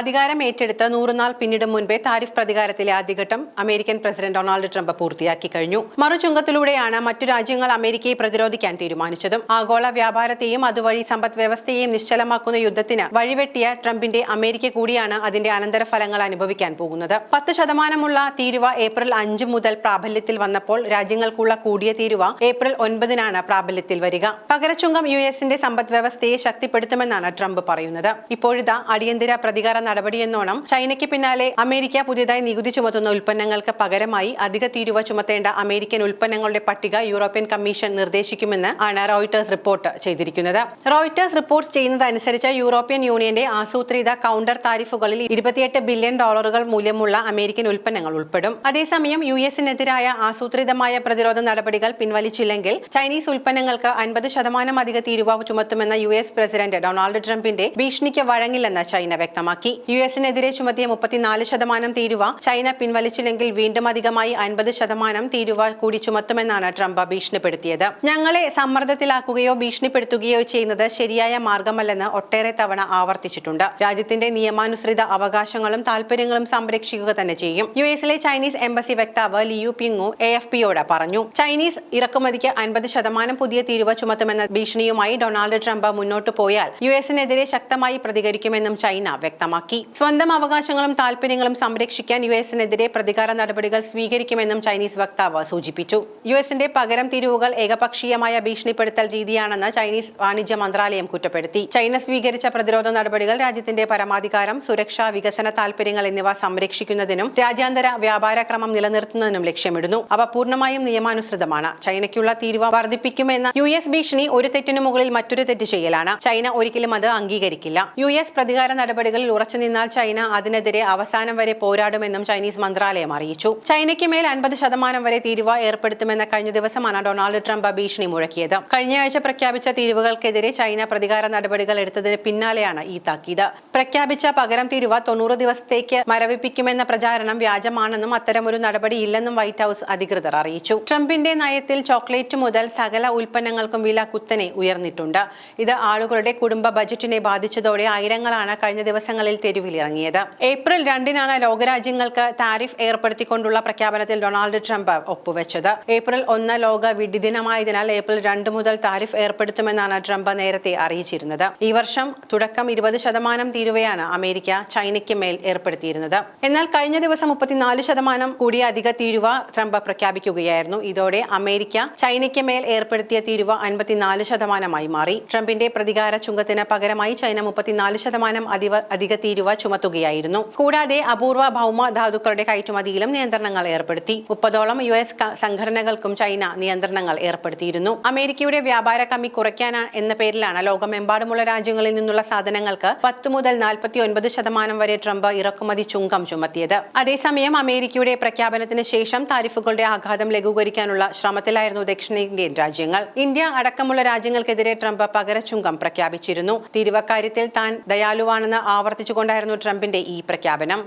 അധികാരം ഏറ്റെടുത്ത് നൂറുനാൾ പിന്നിടും മുൻപേ താരിഫ് പ്രതികാരത്തിലെ ആദ്യഘട്ടം അമേരിക്കൻ പ്രസിഡന്റ് ഡൊണാൾഡ് ട്രംപ് പൂർത്തിയാക്കി കഴിഞ്ഞു. മറുചുങ്കത്തിലൂടെയാണ് മറ്റു രാജ്യങ്ങൾ അമേരിക്കയെ പ്രതിരോധിക്കാൻ തീരുമാനിച്ചതും. ആഗോള വ്യാപാരത്തെയും അതുവഴി സമ്പദ് വ്യവസ്ഥയെയും നിശ്ചലമാക്കുന്ന യുദ്ധത്തിന് വഴിവെട്ടിയ ട്രംപിന്റെ അമേരിക്ക കൂടിയാണ് അതിന്റെ അനന്തരഫലങ്ങൾ അനുഭവിക്കാൻ പോകുന്നത്. പത്ത് ശതമാനമുള്ള തീരുവ ഏപ്രിൽ അഞ്ച് മുതൽ പ്രാബല്യത്തിൽ വന്നപ്പോൾ രാജ്യങ്ങൾക്കുള്ള കൂടിയ തീരുവ ഏപ്രിൽ ഒൻപതിനാണ് പ്രാബല്യത്തിൽ വരിക. പകരച്ചുങ്കം യു എസിന്റെ സമ്പദ് വ്യവസ്ഥയെ ശക്തിപ്പെടുത്തുമെന്നാണ് ട്രംപ് പറയുന്നത്. ഇപ്പോഴിതാ അടിയന്തര പ്രതികാര നടപടിയെന്നോണം ചൈനയ്ക്ക് പിന്നാലെ അമേരിക്ക പുതിയതായി നികുതി ചുമത്തുന്ന ഉൽപ്പന്നങ്ങൾക്ക് പകരമായി അധിക തീരുവ ചുമത്തേണ്ട അമേരിക്കൻ ഉൽപ്പന്നങ്ങളുടെ പട്ടിക യൂറോപ്യൻ കമ്മീഷൻ നിർദ്ദേശിക്കുമെന്ന് ആണ് റോയിട്ടേഴ്സ് റിപ്പോർട്ട് ചെയ്തിരിക്കുന്നത്. റോയിറ്റേഴ്സ് റിപ്പോർട്ട് ചെയ്യുന്നതനുസരിച്ച് യൂറോപ്യൻ യൂണിയന്റെ ആസൂത്രിത കൗണ്ടർ താരിഫുകളിൽ ഇരുപത്തിയെട്ട് ബില്യൺ ഡോളറുകൾ മൂല്യമുള്ള അമേരിക്കൻ ഉൽപ്പന്നങ്ങൾ ഉൾപ്പെടും. അതേസമയം യു എസിനെതിരായ ആസൂത്രിതമായ പ്രതിരോധ നടപടികൾ പിൻവലിച്ചില്ലെങ്കിൽ ചൈനീസ് ഉൽപ്പന്നങ്ങൾക്ക് അൻപത് ശതമാനം അധിക തീരുവ ചുമത്തുമെന്ന യു എസ് പ്രസിഡന്റ് ഡൊണാൾഡ് ട്രംപിന്റെ ഭീഷണിക്ക് വഴങ്ങില്ലെന്ന് ചൈന വ്യക്തമാക്കി. യു എസിനെതിരെ ചുമത്തിയ മുപ്പത്തിനാല് ശതമാനം തീരുവ ചൈന പിൻവലിച്ചില്ലെങ്കിൽ വീണ്ടും അധികമായി അൻപത് ശതമാനം തീരുവ കൂടി ചുമത്തുമെന്നാണ് ട്രംപ് ഭീഷണിപ്പെടുത്തിയത്. ഞങ്ങളെ സമ്മർദ്ദത്തിലാക്കുകയോ ഭീഷണിപ്പെടുത്തുകയോ ചെയ്യുന്നത് ശരിയായ മാർഗമല്ലെന്ന് ഒട്ടേറെ തവണ ആവർത്തിച്ചിട്ടുണ്ട്. രാജ്യത്തിന്റെ നിയമാനുസൃത അവകാശങ്ങളും താൽപര്യങ്ങളും സംരക്ഷിക്കുക തന്നെ ചെയ്യും. യു എസിലെ ചൈനീസ് എംബസി വക്താവ് ലിയു പിങ്ങു എ എഫ് പിയോട് പറഞ്ഞു. ചൈനീസ് ഇറക്കുമതിക്ക് അൻപത് ശതമാനം പുതിയ തീരുവ ചുമത്തുമെന്ന ഭീഷണിയുമായി ഡൊണാൾഡ് ട്രംപ് മുന്നോട്ട് പോയാൽ യു എസിനെതിരെ ശക്തമായി പ്രതികരിക്കുമെന്നും ചൈന വ്യക്തമാക്കി. സ്വന്തം അവകാശങ്ങളും താൽപര്യങ്ങളും സംരക്ഷിക്കാൻ യു എസിനെതിരെ പ്രതികാര നടപടികൾ സ്വീകരിക്കുമെന്നും ചൈനീസ് വക്താവ് സൂചിപ്പിച്ചു. യു എസിന്റെ പകരം തിരിവുകൾ ഏകപക്ഷീയമായ ഭീഷണിപ്പെടുത്തൽ രീതിയാണെന്ന് ചൈനീസ് വാണിജ്യ മന്ത്രാലയം കുറ്റപ്പെടുത്തി. ചൈന സ്വീകരിച്ച പ്രതിരോധ നടപടികൾ രാജ്യത്തിന്റെ പരമാധികാരം സുരക്ഷ വികസന താൽപര്യങ്ങൾ എന്നിവ സംരക്ഷിക്കുന്നതിനും രാജ്യാന്തര വ്യാപാര ക്രമം നിലനിർത്തുന്നതിനും ലക്ഷ്യമിടുന്നു. അവ പൂർണമായും നിയമാനുസൃതമാണ്. ചൈനയ്ക്കുള്ള തീരുവ വർദ്ധിപ്പിക്കുമെന്ന യു എസ് ഭീഷണി ഒരു തെറ്റിനു മുകളിൽ മറ്റൊരു തെറ്റ് ചെയ്യലാണ്. ചൈന ഒരിക്കലും അത് അംഗീകരിക്കില്ല. യു എസ് പ്രതികാര നടപടികളിൽ ഉറച്ചുനിന്നാൽ ചൈന അതിനെതിരെ അവസാനം വരെ പോരാടുമെന്നും ചൈനീസ് മന്ത്രാലയം അറിയിച്ചു. ചൈനയ്ക്ക് മേൽ അൻപത് ശതമാനം വരെ തീരുവ ഏർപ്പെടുത്തുമെന്ന കഴിഞ്ഞ ദിവസമാണ് ഡൊണാൾഡ് ട്രംപ് ഭീഷണി മുഴക്കിയത്. കഴിഞ്ഞയാഴ്ച പ്രഖ്യാപിച്ച തീരുവകൾക്കെതിരെ ചൈന പ്രതികാര നടപടികൾ എടുത്തതിന് പിന്നാലെയാണ് ഈ താക്കീത്. പ്രഖ്യാപിച്ച പകരം തീരുവ തൊണ്ണൂറ് ദിവസത്തേക്ക് മരവിപ്പിക്കുമെന്ന പ്രചാരണം വ്യാജമാണെന്നും അത്തരമൊരു നടപടി ഇല്ലെന്നും വൈറ്റ് ഹൌസ് അധികൃതർ അറിയിച്ചു. ട്രംപിന്റെ നയത്തിൽ ചോക്ലേറ്റ് മുതൽ സകല ഉൽപ്പന്നങ്ങൾക്കും വില കുത്തനെ ഉയർന്നിട്ടുണ്ട്. ഇത് ആളുകളുടെ കുടുംബ ബജറ്റിനെ ബാധിച്ചതോടെ ആയിരങ്ങളാണ് കഴിഞ്ഞ ദിവസങ്ങളിൽ തെരുവിലിറങ്ങിയത് ഏപ്രിൽ രണ്ടിനാണ് ലോകരാജ്യങ്ങൾക്ക് താരിഫ് ഏർപ്പെടുത്തിക്കൊണ്ടുള്ള പ്രഖ്യാപനത്തിൽ ഡൊണാൾഡ് ട്രംപ് ഒപ്പുവെച്ചത്. ഏപ്രിൽ ഒന്ന് ലോക വിഡിദിനമായതിനാൽ ഏപ്രിൽ രണ്ട് മുതൽ താരിഫ് ഏർപ്പെടുത്തുമെന്നാണ് ട്രംപ് നേരത്തെ അറിയിച്ചിരുന്നത്. ഈ വർഷം തുടക്കം ഇരുപത് ശതമാനം തീരുവയാണ് അമേരിക്ക ചൈനയ്ക്ക് മേൽ ഏർപ്പെടുത്തിയിരുന്നത്. എന്നാൽ കഴിഞ്ഞ ദിവസം മുപ്പത്തിനാല് ശതമാനം കൂടിയ അധിക തീരുവ ട്രംപ് പ്രഖ്യാപിക്കുകയായിരുന്നു. ഇതോടെ അമേരിക്ക ചൈനയ്ക്ക് മേൽ ഏർപ്പെടുത്തിയ തീരുവ അൻപത്തിനാല് ശതമാനമായി മാറി. ട്രംപിന്റെ പ്രതികാര ചുങ്കത്തിന് പകരമായി ചൈന മുപ്പത്തിനാല് ശതമാനം അധിക അധിക തീരുവ ചുമത്തുകയായിരുന്നു. കൂടാതെ അപൂർവ ഭൗമ ധാതുക്കളുടെ കയറ്റുമതിയിലും നിയന്ത്രണങ്ങൾ ഏർപ്പെടുത്തി. മുപ്പതോളം യു എസ് സംഘടനകൾക്കും ചൈന നിയന്ത്രണങ്ങൾ ഏർപ്പെടുത്തിയിരുന്നു. അമേരിക്കയുടെ വ്യാപാര കമ്മി കുറയ്ക്കാൻ എന്ന പേരിലാണ് ലോകമെമ്പാടുമുള്ള രാജ്യങ്ങളിൽ നിന്നുള്ള സാധനങ്ങൾക്ക് പത്ത് മുതൽ നാൽപ്പത്തി ഒൻപത് ശതമാനം വരെ ട്രംപ് ഇറക്കുമതി ചുങ്കം ചുമത്തിയത്. അതേസമയം അമേരിക്കയുടെ പ്രഖ്യാപനത്തിന് ശേഷം താരിഫുകളുടെ ആഘാതം ലഘൂകരിക്കാനുള്ള ശ്രമത്തിലായിരുന്നു ദക്ഷിണേന്ത്യൻ രാജ്യങ്ങൾ. ഇന്ത്യ അടക്കമുള്ള രാജ്യങ്ങൾക്കെതിരെ ട്രംപ് പകരച്ചുങ്കം പ്രഖ്യാപിച്ചിരുന്നു. തിരുവക്കാര്യത്തിൽ താൻ ദയാലുവാണെന്ന് ആവർത്തിച്ചുകൊണ്ടായിരുന്നു ട്രംപിന്റെ ഈ പ്രഖ്യാപനം.